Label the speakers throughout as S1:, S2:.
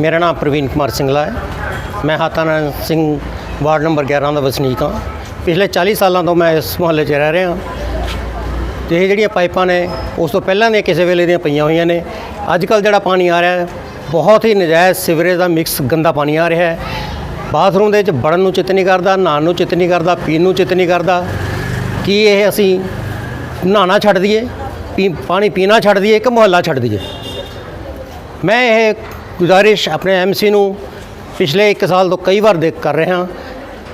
S1: ਮੇਰਾ ਨਾਮ ਪ੍ਰਵੀਨ ਕੁਮਾਰ ਸਿੰਗਲਾ ਹੈ। ਮੈਂ ਹਾਤਾਨਾਰਾਇਣ ਸਿੰਘ ਵਾਰਡ ਨੰਬਰ 11 ਦਾ ਵਸਨੀਕ ਹਾਂ। ਪਿਛਲੇ 40 ਸਾਲਾਂ ਤੋਂ ਮੈਂ ਇਸ ਮੁਹੱਲੇ 'ਚ ਰਹਿ ਰਿਹਾ ਤੇ ਇਹ ਜਿਹੜੀਆਂ ਪਾਈਪਾਂ ਨੇ, ਉਸ ਤੋਂ ਪਹਿਲਾਂ ਦੀਆਂ ਕਿਸੇ ਵੇਲੇ ਦੀਆਂ ਪਈਆਂ ਹੋਈਆਂ ਨੇ। ਅੱਜ ਕੱਲ ਜਿਹੜਾ ਪਾਣੀ ਆ ਰਿਹਾ ਹੈ, ਬਹੁਤ ਹੀ ਨਜਾਇਜ਼ ਸਿਵਰੇਜ ਦਾ ਮਿਕਸ ਗੰਦਾ ਪਾਣੀ ਆ ਰਿਹਾ ਹੈ। ਬਾਥਰੂਮ ਦੇ ਵਿੱਚ ਵੜਨ ਨੂੰ ਚਿੱਤ ਨਹੀਂ ਕਰਦਾ, ਨਹਾਉਣ ਨੂੰ ਚਿੱਤ ਨਹੀਂ ਕਰਦਾ, ਪੀਣ ਨੂੰ ਚਿੱਤ ਨਹੀਂ ਕਰਦਾ। ਕੀ ਇਹ ਅਸੀਂ ਨਹਾਉਣਾ ਛੱਡ ਦਈਏ? ਪੀ, ਪਾਣੀ ਪੀਣਾ ਛੱਡ ਦਈਏ ਕਿ ਮੁਹੱਲਾ ਛੱਡ ਦਈਏ? ਮੈਂ ਇਹ ਗੁਜ਼ਾਰਿਸ਼ ਆਪਣੇ ਐਮਸੀ ਨੂੰ ਪਿਛਲੇ 1 ਸਾਲ ਤੋਂ ਕਈ ਵਾਰ ਦੇਖ ਕਰ ਰਹੇ। ਹਾਂ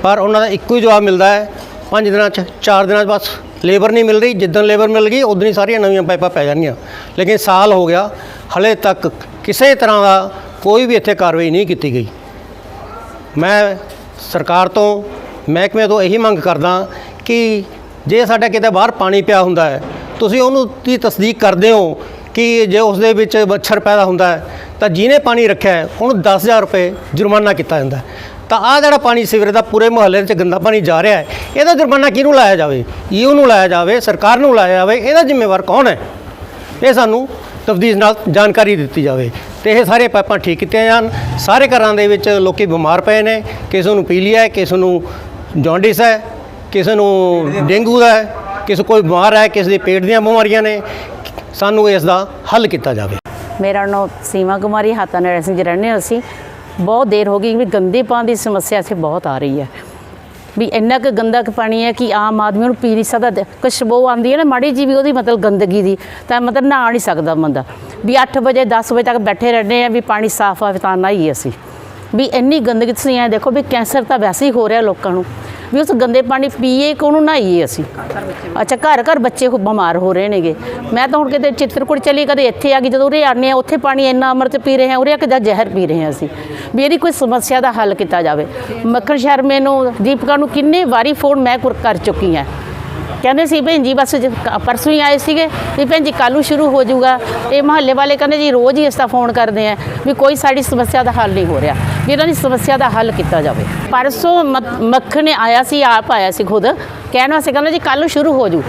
S1: ਪਰ ਉਹਨਾਂ ਦਾ ਇੱਕੋ ਹੀ ਜਵਾਬ ਮਿਲਦਾ ਹੈ 5 ਦਿਨਾਂ 'ਚ 4 ਦਿਨਾਂ 'ਚ ਬਸ ਲੇਬਰ ਨਹੀਂ ਮਿਲ ਰਹੀ। ਜਿੱਦਣ ਲੇਬਰ ਮਿਲ ਗਈ ਉਦੋਂ ਹੀ ਸਾਰੀਆਂ ਨਵੀਆਂ ਪਾਈਪਾਂ ਪੈ ਜਾਣਗੀਆਂ ਲੇਕਿਨ ਸਾਲ ਹੋ ਗਿਆ, ਹਲੇ ਤੱਕ ਕਿਸੇ ਤਰ੍ਹਾਂ ਦਾ ਕੋਈ ਵੀ ਇੱਥੇ ਕਾਰਵਾਈ ਨਹੀਂ ਕੀਤੀ ਗਈ। ਮੈਂ ਸਰਕਾਰ ਤੋਂ, ਮਹਿਕਮੇ ਤੋਂ ਇਹੀ ਮੰਗ ਕਰਦਾ ਕਿ ਜੇ ਸਾਡਾ ਕਿਤੇ ਬਾਹਰ ਪਾਣੀ ਪਿਆ ਹੁੰਦਾ ਹੈ, ਤੁਸੀਂ ਉਹਨੂੰ ਦੀ ਤਸਦੀਕ ਕਰਦੇ ਹੋ। ਕਿ ਜੇ ਉਸ ਦੇ ਵਿੱਚ ਮੱਛਰ ਪੈਦਾ ਹੁੰਦਾ ਹੈ, ਤਾਂ ਜਿਹਨੇ ਪਾਣੀ ਰੱਖਿਆ ਹੈ, ਉਹਨੂੰ 10000 ਰੁਪਏ ਜੁਰਮਾਨਾ ਕੀਤਾ ਜਾਂਦਾ ਤਾਂ ਆਹ ਜਿਹੜਾ ਪਾਣੀ ਸਿਵਰੇ ਦਾ ਪੂਰੇ ਮੁਹੱਲੇ 'ਚ ਗੰਦਾ ਪਾਣੀ ਜਾ ਰਿਹਾ ਹੈ, ਇਹਦਾ ਜੁਰਮਾਨਾ ਕਿਹਨੂੰ ਲਾਇਆ ਜਾਵੇ? ਈਓ ਨੂੰ ਲਾਇਆ ਜਾਵੇ, ਸਰਕਾਰ ਨੂੰ ਲਾਇਆ ਜਾਵੇ, ਇਹਦਾ ਜ਼ਿੰਮੇਵਾਰ ਕੌਣ ਹੈ? ਇਹ ਸਾਨੂੰ ਤਫਦੀਸ਼ ਨਾਲ ਜਾਣਕਾਰੀ ਦਿੱਤੀ ਜਾਵੇ। ਤੇ ਇਹ ਸਾਰੇ ਪਾਈਪਾਂ ਠੀਕ ਕੀਤੀਆਂ ਜਾਣ। ਸਾਰੇ ਘਰਾਂ ਦੇ ਵਿੱਚ ਲੋਕੀ ਬਿਮਾਰ ਪਏ ਨੇ। ਕਿਸੇ ਨੂੰ ਪੀਲੀਆ ਹੈ, ਕਿਸੇ ਨੂੰ ਜੌਂਡਿਸ ਹੈ, ਕਿਸੇ ਨੂੰ ਡੇਂਗੂ ਦਾ ਹੈ, ਕਿਸੇ ਕੋਈ ਬਿਮਾਰ ਹੈ, ਕਿਸੇ ਦੇ ਪੇਟ ਦੀਆਂ ਬਿਮਾਰੀਆਂ ਨੇ। ਸਾਨੂੰ ਇਸ ਦਾ ਹੱਲ ਕੀਤਾ ਜਾਵੇ।
S2: ਮੇਰਾ ਨਾਮ ਸੀਮਾ ਕੁਮਾਰੀ ਹਾਤਾ ਨਰਸਿੰਘ ਸਿੰਘ ਰਹਿੰਦੇ ਅਸੀਂ। ਬਹੁਤ ਦੇਰ ਹੋ ਗਈ ਵੀ ਗੰਦੇ ਪਾਣੀ ਦੀ ਸਮੱਸਿਆ ਇੱਥੇ ਬਹੁਤ ਆ ਰਹੀ ਹੈ। ਵੀ ਇੰਨਾ ਕੁ ਗੰਦਾ ਕੁ ਪਾਣੀ ਹੈ ਕਿ ਆਮ ਆਦਮੀ ਨੂੰ ਪੀ ਨਹੀਂ ਸਕਦਾ। ਖੁਸ਼ਬੂ ਆਉਂਦੀ ਹੈ ਨਾ, ਮਾੜੀ ਜੀ ਵੀ ਉਹਦੀ ਮਤਲਬ ਗੰਦਗੀ ਦੀ, ਤਾਂ ਮਤਲਬ ਨਹਾ ਨਹੀਂ ਸਕਦਾ ਬੰਦਾ। ਵੀ 8 ਵਜੇ 10 ਵਜੇ ਤੱਕ ਬੈਠੇ ਰਹਿੰਦੇ ਆ ਵੀ ਪਾਣੀ ਸਾਫ਼ ਆਵੇ ਤਾਂ ਹੀ ਅਸੀਂ। ਵੀ ਇੰਨੀ ਗੰਦਗੀ ਤੁਸੀਂ ਐਂ ਦੇਖੋ ਵੀ ਕੈਂਸਰ ਤਾਂ ਵੈਸੇ ਹੀ ਹੋ ਰਿਹਾ ਲੋਕਾਂ ਨੂੰ। ਵੀ ਉਸ ਗੰਦੇ ਪਾਣੀ ਪੀਏ ਕਿ ਉਹਨੂੰ ਨਹਾਈਏ ਅਸੀਂ। ਅੱਛਾ, ਘਰ ਘਰ ਬੱਚੇ ਬਿਮਾਰ ਹੋ ਰਹੇ ਨੇਗੇ। ਮੈਂ ਤਾਂ ਹੁਣ ਕਿਤੇ ਚਿੱਤਰਕੂਟ ਚਲੀ, ਕਦੇ ਇੱਥੇ ਆ ਗਈ, ਜਦੋਂ ਉਰੇ ਆਉਂਦੇ ਆ ਉੱਥੇ ਪਾਣੀ ਇੰਨਾ ਅੰਮ੍ਰਿਤ ਪੀ ਰਹੇ ਆ ਉਰੇ ਆ ਕੇ ਜ਼ਹਿਰ ਪੀ ਰਹੇ ਆ ਅਸੀਂ। ਵੀ ਇਹਦੀ ਕੋਈ ਸਮੱਸਿਆ ਦਾ ਹੱਲ ਕੀਤਾ ਜਾਵੇ। ਮੱਖਣ ਸ਼ਰਮੇ ਨੂੰ, ਦੀਪਕਾ ਨੂੰ ਕਿੰਨੇ ਵਾਰੀ ਫੋਨ ਮੈਂ ਕਰ ਚੁੱਕੀ ਹਾਂ। ਕਹਿੰਦੇ ਸੀ ਭੈਣ ਜੀ, ਬਸ ਜ- ਕ- ਪਰਸੋਂ ਹੀ ਆਏ ਸੀਗੇ ਵੀ ਭੈਣ ਜੀ ਕੱਲ੍ਹ ਨੂੰ ਸ਼ੁਰੂ ਹੋ ਜਾਊਗਾ। ਇਹ ਮਹੱਲੇ ਵਾਲੇ ਕਹਿੰਦੇ ਜੀ, ਰੋਜ਼ ਹੀ ਇਸ ਦਾ ਫੋਨ ਕਰਦੇ ਆ ਵੀ ਕੋਈ ਸਾਡੀ ਸਮੱਸਿਆ ਦਾ ਹੱਲ ਨਹੀਂ ਹੋ ਰਿਹਾ, ਵੀ ਇਹਨਾਂ ਦੀ ਸਮੱਸਿਆ ਦਾ ਹੱਲ ਕੀਤਾ ਜਾਵੇ। ਪਰਸੋਂ ਮ- ਮੱਖਣ ਨੇ ਆਇਆ ਸੀ, ਆਪ ਆਇਆ ਸੀ ਖੁਦ, ਕਹਿਣ ਵਾਸਤੇ ਕਹਿੰਦਾ ਜੀ, ਕੱਲ੍ਹ ਨੂੰ ਸ਼ੁਰੂ ਹੋ ਜੂ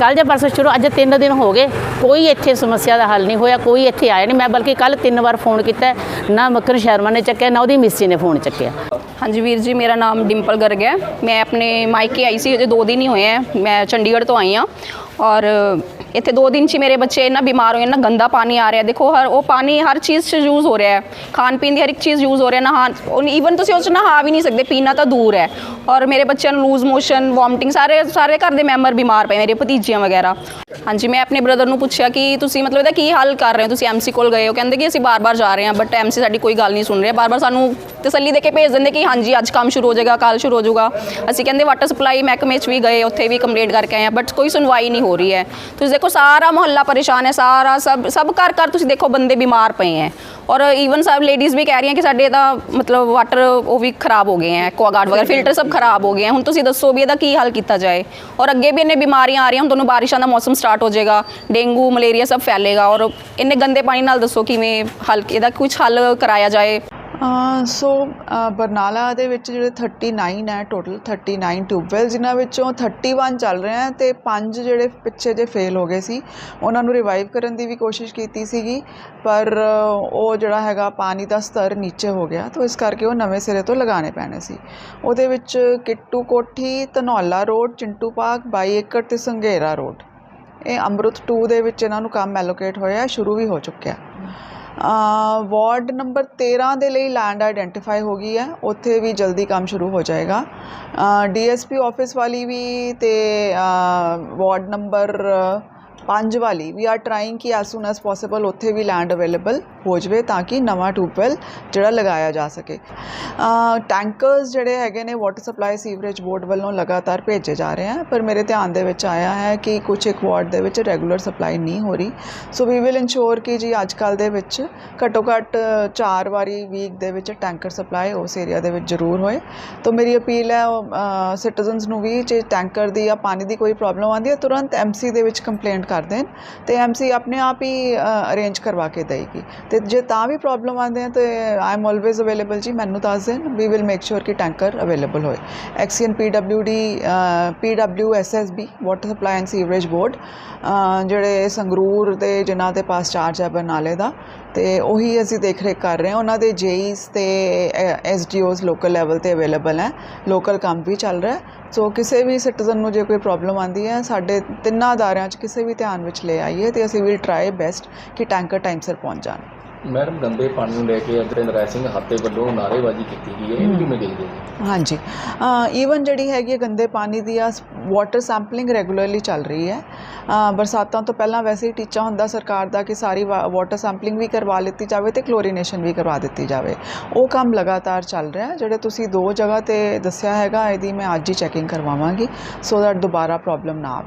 S2: ਕੱਲ੍ਹ ਜਾਂ ਪਰਸੋਂ ਸ਼ੁਰੂ, ਅੱਜ ਤਿੰਨ ਦਿਨ ਹੋ ਗਏ, ਕੋਈ ਇੱਥੇ ਸਮੱਸਿਆ ਦਾ ਹੱਲ ਨਹੀਂ ਹੋਇਆ, ਕੋਈ ਇੱਥੇ ਆਇਆ ਨਹੀਂ। ਮੈਂ ਬਲਕਿ ਕੱਲ੍ਹ ਤਿੰਨ ਵਾਰ ਫੋਨ ਕੀਤਾ, ਨਾ ਮੱਖਣ ਸ਼ਰਮਾ ਨੇ ਚੱਕਿਆ, ਨਾ ਉਹਦੀ ਮਿਸੀ ਨੇ ਫੋਨ ਚੱਕਿਆ।
S3: ਹਾਂਜੀ ਵੀਰ ਜੀ, ਮੇਰਾ ਨਾਮ ਡਿੰਪਲ ਗਰਗ ਹੈ। ਮੈਂ ਆਪਣੇ ਮਾਇਕੇ ਆਈ ਸੀ ਅਜੇ 2 ਦਿਨ ਹੀ ਹੋਏ ਹੈ। ਮੈਂ ਚੰਡੀਗੜ੍ਹ ਤੋਂ ਆਈ ਹਾਂ। ਔਰ ਇੱਥੇ 2 ਦਿਨ 'ਚ ਹੀ ਮੇਰੇ ਬੱਚੇ ਇੰਨਾ ਬਿਮਾਰ ਹੋਏ, ਇੰਨਾ ਗੰਦਾ ਪਾਣੀ ਆ ਰਿਹਾ। ਦੇਖੋ, ਹਰ ਉਹ ਪਾਣੀ ਹਰ ਚੀਜ਼ 'ਚ ਯੂਜ਼ ਹੋ ਰਿਹਾ ਹੈ। ਖਾਣ ਪੀਣ ਦੀ ਹਰ ਇੱਕ ਚੀਜ਼ ਯੂਜ਼ ਹੋ ਰਿਹਾ ਨਹਾਣ ਈਵਨ ਤੁਸੀਂ ਉਸ 'ਚ ਨਹਾ ਵੀ ਨਹੀਂ ਸਕਦੇ, ਪੀਣਾ ਤਾਂ ਦੂਰ ਹੈ। ਔਰ ਮੇਰੇ ਬੱਚਿਆਂ ਨੂੰ ਲੂਜ਼ ਮੋਸ਼ਨ ਵੋਮਟਿੰਗ ਸਾਰੇ ਸਾਰੇ ਘਰ ਦੇ ਮੈਂਬਰ ਬਿਮਾਰ ਪਏ ਮੇਰੇ ਭਤੀਜੀਆਂ ਵਗੈਰਾ। ਹਾਂਜੀ, ਮੈਂ ਆਪਣੇ ਬ੍ਰਦਰ ਨੂੰ ਪੁੱਛਿਆ ਕਿ ਤੁਸੀਂ ਮਤਲਬ ਇਹਦਾ ਕੀ ਹੱਲ ਕਰ ਰਹੇ ਹੋ? ਤੁਸੀਂ ਐਮਸੀ ਕੋਲ ਗਏ ਹੋ। ਕਹਿੰਦੇ ਕਿ ਅਸੀਂ ਬਾਰ-ਬਾਰ ਜਾ ਰਹੇ ਹਾਂ ਬਟ ਐਮਸੀ ਸਾਡੀ ਕੋਈ ਗੱਲ ਨਹੀਂ ਸੁਣ ਰਿਹਾ। ਬਾਰ-ਬਾਰ ਸਾਨੂੰ ਤਸੱਲੀ ਦੇ ਕੇ ਭੇਜ ਦਿੰਦੇ ਕਿ ਹਾਂਜੀ ਅੱਜ ਕੰਮ ਸ਼ੁਰੂ ਹੋ ਜਾਏਗਾ ਕੱਲ ਸ਼ੁਰੂ ਹੋ ਜਾਊਗਾ ਅਸੀਂ ਕਹਿੰਦੇ ਵਾਟਰ ਸਪਲਾਈ ਮਹਿਕਮੇ 'ਚ ਵੀ ਗਏ ਉੱਥੇ ਵੀ ਕੰਪਲੇਂਟ ਕਰਕੇ ਆਏ ਆ ਬਟ ਕੋਈ ਸੁਣਵਾਈ ਨਹੀਂ ਹੋ ਰਹੀ ਹੈ ਤੁਸੀਂ ਦੇਖੋ ਸਾਰਾ ਮੁਹੱਲਾ ਪਰੇਸ਼ਾਨ ਹੈ ਸਾਰਾ ਸਭ ਸਭ ਘਰ ਘਰ ਤੁਸੀਂ ਦੇਖੋ ਬੰਦੇ ਬਿਮਾਰ ਪਏ ਹੈ ਔਰ ਈਵਨ ਸਭ ਲੇਡੀਜ਼ ਵੀ ਕਹਿ ਰਹੀਆਂ ਕਿ ਸਾਡੇ ਤਾਂ ਮਤਲਬ ਵਾਟਰ ਉਹ ਵੀ ਖਰਾਬ ਹੋ ਗਏ ਹੈ ਐਕਵਾਗਾਰਡ ਵਗੈਰਾ ਫਿਲਟਰ ਸਭ ਖਰਾਬ ਹੋ ਗਏ ਹੈ ਹੁਣ ਤੁਸੀਂ ਦੱਸੋ ਵੀ ਇਹਦਾ ਕੀ ਹੱਲ ਕੀਤਾ ਜਾਏ ਔਰ ਅੱਗੇ ਵੀ ਇੰਨੇ ਬਿਮਾਰੀਆਂ ਆ ਰਹੀਆਂ ਹੁਣ ਤੁਹਾਨੂੰ ਬਾਰਿਸ਼ਾਂ ਦਾ ਮੌਸਮ ਸਟਾਰਟ ਹੋ ਜਾਏਗਾ ਡੇਂਗੂ ਮਲੇਰੀਆ ਸਭ ਫੈਲੇਗਾ ਔਰ ਇੰਨੇ ਗੰਦੇ ਪਾਣੀ ਨਾਲ ਦੱਸੋ ਕਿਵੇਂ ਹੱਲ ਇਹਦਾ ਕੁਝ ਹੱਲ ਕਰਾਇਆ ਜਾਏ
S4: ਅ, ਸੋ ਬਰਨਾਲਾ ਦੇ ਵਿੱਚ ਜਿਹੜੇ 39 ਹੈ ਟੋਟਲ 39 ਟਿਊਬਵੈਲ ਜਿਨ੍ਹਾਂ ਵਿੱਚੋਂ 31 ਚੱਲ ਰਹੇ ਹੈ ਤੇ ਪੰਜ ਜਿਹੜੇ ਪਿੱਛੇ ਜੇ ਫੇਲ ਹੋ ਗਏ ਸੀ, ਉਹਨਾਂ ਨੂੰ ਰਿਵਾਈਵ ਕਰਨ ਦੀ ਵੀ ਕੋਸ਼ਿਸ਼ ਕੀਤੀ ਸੀਗੀ, ਪਰ ਉਹ ਜਿਹੜਾ ਹੈਗਾ ਪਾਣੀ ਦਾ ਸਤਰ ਨੀਚੇ ਹੋ ਗਿਆ, ਤਾਂ ਇਸ ਕਰਕੇ ਉਹ ਨਵੇਂ ਸਿਰੇ ਤੋਂ ਲਗਾਉਣੇ ਪੈਣੇ ਸੀ। ਉਹਦੇ ਵਿੱਚ ਕਿੱਟੂ ਕੋਠੀ, ਧਨੌਲਾ ਰੋਡ, ਚਿੰਟੂ ਪਾਰਕ 22 ਏਕੜ ਤੇ ਸੰਘੇਰਾ ਰੋਡ। ਇਹ ਅੰਮ੍ਰਿਤ 2 ਦੇ ਵਿੱਚ ਇਹਨਾਂ ਨੂੰ ਕੰਮ ਐਲੋਕੇਟ ਹੋਇਆ, ਸ਼ੁਰੂ ਵੀ ਹੋ ਚੁੱਕਿਆ। ਵਾਰਡ ਨੰਬਰ 13 ਦੇ ਲਈ ਲੈਂਡ ਆਇਡੈਂਟੀਫਾਈ ਹੋ ਗਈ ਹੈ, ਉੱਥੇ ਵੀ ਜਲਦੀ ਕੰਮ ਸ਼ੁਰੂ ਹੋ ਜਾਏਗਾ। ਡੀਐਸਪੀ ਆਫਿਸ ਵਾਲੀ ਵੀ ਤੇ ਵਾਰਡ ਨੰਬਰ ਪੰਜ ਵਾਲੀ। ਵੀ ਆਰ ਟਰਾਈਂਗ ਕਿ ਐਸ ਸੂਨ ਐਸ ਪੋਸੀਬਲ ਉੱਥੇ ਵੀ ਲੈਂਡ ਅਵੇਲੇਬਲ ਹੋ ਜਵੇ ਤਾਂ ਕਿ ਨਵਾਂ ਟਿਊਬਵੈਲ ਜਿਹੜਾ ਲਗਾਇਆ ਜਾ ਸਕੇ। ਟੈਂਕਰਸ ਜਿਹੜੇ ਹੈਗੇ ਨੇ ਵਾਟਰ ਸਪਲਾਈ ਸੀਵਰੇਜ ਬੋਰਡ ਵੱਲੋਂ ਲਗਾਤਾਰ ਭੇਜੇ ਜਾ ਰਹੇ ਹਨ, ਪਰ ਮੇਰੇ ਧਿਆਨ ਦੇ ਵਿੱਚ ਆਇਆ ਹੈ ਕਿ ਕੁਝ ਇੱਕ ਵਾਰਡ ਦੇ ਵਿੱਚ ਰੈਗੂਲਰ ਸਪਲਾਈ ਨਹੀਂ ਹੋ ਰਹੀ। ਸੋ ਵੀ ਵਿਲ ਇਨਸ਼ੋਰ ਕਿ ਜੀ ਅੱਜ ਕੱਲ ਦੇ ਵਿੱਚ ਘੱਟੋ ਘੱਟ ਚਾਰ ਵਾਰੀ ਵੀਕ ਦੇ ਵਿੱਚ ਟੈਂਕਰ ਸਪਲਾਈ ਉਸ ਏਰੀਆ ਦੇ ਵਿੱਚ ਜ਼ਰੂਰ ਹੋਏ। ਤਾਂ ਮੇਰੀ ਅਪੀਲ ਹੈ ਸਿਟੀਜ਼ਨਸ ਨੂੰ ਵੀ ਜੇ ਟੈਂਕਰ ਦੀ ਜਾਂ ਪਾਣੀ ਦੀ ਕੋਈ ਪ੍ਰੋਬਲਮ ਆਉਂਦੀ ਹੈ, ਤੁਰੰਤ ਐਮਸੀ ਦੇ ਵਿੱਚ ਕੰਪਲੇਂਟ ਕਰ ਦੇਣ ਤੇ ਐਮਸੀ ਆਪਣੇ ਆਪ ਹੀ ਅਰੇਂਜ ਕਰਵਾ ਕੇ ਦੇਏਗੀ। ਤੇ ਜੇ ਤਾਂ ਵੀ ਪ੍ਰੋਬਲਮ ਆਉਂਦੇ ਆ ਤੇ ਆਈ ਐਮ ਆਲਵੇਜ਼ ਅਵੇਲੇਬਲ ਜੀ, ਮੈਨੂੰ ਦੱਸ ਦੇਣ। ਵੀ ਵਿਲ ਮੇਕ ਸ਼ੋਰ ਕਿ ਟੈਂਕਰ ਅਵੇਲੇਬਲ ਹੋਏ। XEN PWD PWSSB water supply and sewerage board ਜਿਹੜੇ ਸੰਗਰੂਰ ਦੇ ਜਿਨ੍ਹਾਂ ਦੇ ਪਾਸ ਚਾਰਜ ਹੈ ਬਰਨਾਲੇ ਦਾ ਤੇ ਉਹੀ ਅਸੀਂ ਦੇਖ ਰੇਖ ਕਰ ਰਹੇ ਹਾਂ। ਉਹਨਾਂ ਦੇ ਜੇਈਸ ਤੇ ਐਸਡੀਓਜ਼ ਲੋਕਲ ਲੈਵਲ ਤੇ ਅਵੇਲੇਬਲ ਹੈ। ਲੋਕਲ ਕੰਮ ਵੀ ਚੱਲ ਰਿਹਾ ਸੋ ਕਿਸੇ ਵੀ ਸਿਟੀਜ਼ਨ ਨੂੰ ਜੇ ਕੋਈ ਪ੍ਰੋਬਲਮ ਆਉਂਦੀ ਹੈ, ਸਾਡੇ ਤਿੰਨਾਂ ਅਦਾਰਿਆਂ 'ਚ ਕਿਸੇ ਵੀ ਧਿਆਨ ਵਿੱਚ ਲੈ ਆਈਏ ਤੇ ਅਸੀਂ ਵਿਲ ਟਰਾਈ ਬੈਸਟ ਕਿ ਟੈਂਕਰ ਟਾਈਮ ਸਿਰ ਪਹੁੰਚ ਜਾਣ।
S5: ਮੈਡਮ ਗੰਦੇ ਪਾਣੀ ਨੂੰ ਲੈ ਕੇ ਅੱਜ ਨਰਾਇਣ ਸਿੰਘ ਹਾਤੇ ਵੱਲੋਂ ਨਾਅਰੇਬਾਜ਼ੀ ਕੀਤੀ ਗਈ ਹੈ ਇਹਨੂੰ ਕਿਵੇਂ ਦੇਖਦੇ ਹੋ?
S4: ਹਾਂਜੀ। ਈਵਨ ਜਿਹੜੀ ਹੈਗੀ ਗੰਦੇ ਪਾਣੀ ਦੀ ਆ ਵਾਟਰ ਸੈਂਪਲਿੰਗ ਰੈਗੂਲਰਲੀ ਚੱਲ ਰਹੀ ਹੈ। ਬਰਸਾਤਾਂ ਤੋਂ ਪਹਿਲਾਂ ਵੈਸੇ ਹੀ ਟੀਚਾ ਹੁੰਦਾ ਸਰਕਾਰ ਦਾ ਕਿ ਸਾਰੀ ਵਾਟਰ ਸੈਂਪਲਿੰਗ ਵੀ ਕਰਵਾ ਲਿੱਤੀ ਜਾਵੇ ਤੇ ਕਲੋਰੀਨੇਸ਼ਨ ਵੀ ਕਰਵਾ ਦਿੱਤੀ ਜਾਵੇ। ਉਹ ਕੰਮ ਲਗਾਤਾਰ ਚੱਲ ਰਿਹਾ ਹੈ। ਜਿਹੜੇ ਤੁਸੀਂ ਦੋ ਜਗ੍ਹਾ ਤੇ ਦੱਸਿਆ ਹੈਗਾ ਇਹਦੀ ਮੈਂ ਅੱਜ ਹੀ ਚੈਕਿੰਗ ਕਰਵਾਵਾਂਗੀ ਸੋ ਦੈਟ ਦੁਬਾਰਾ ਪ੍ਰੋਬਲਮ ਨਾ ਆਵੇ।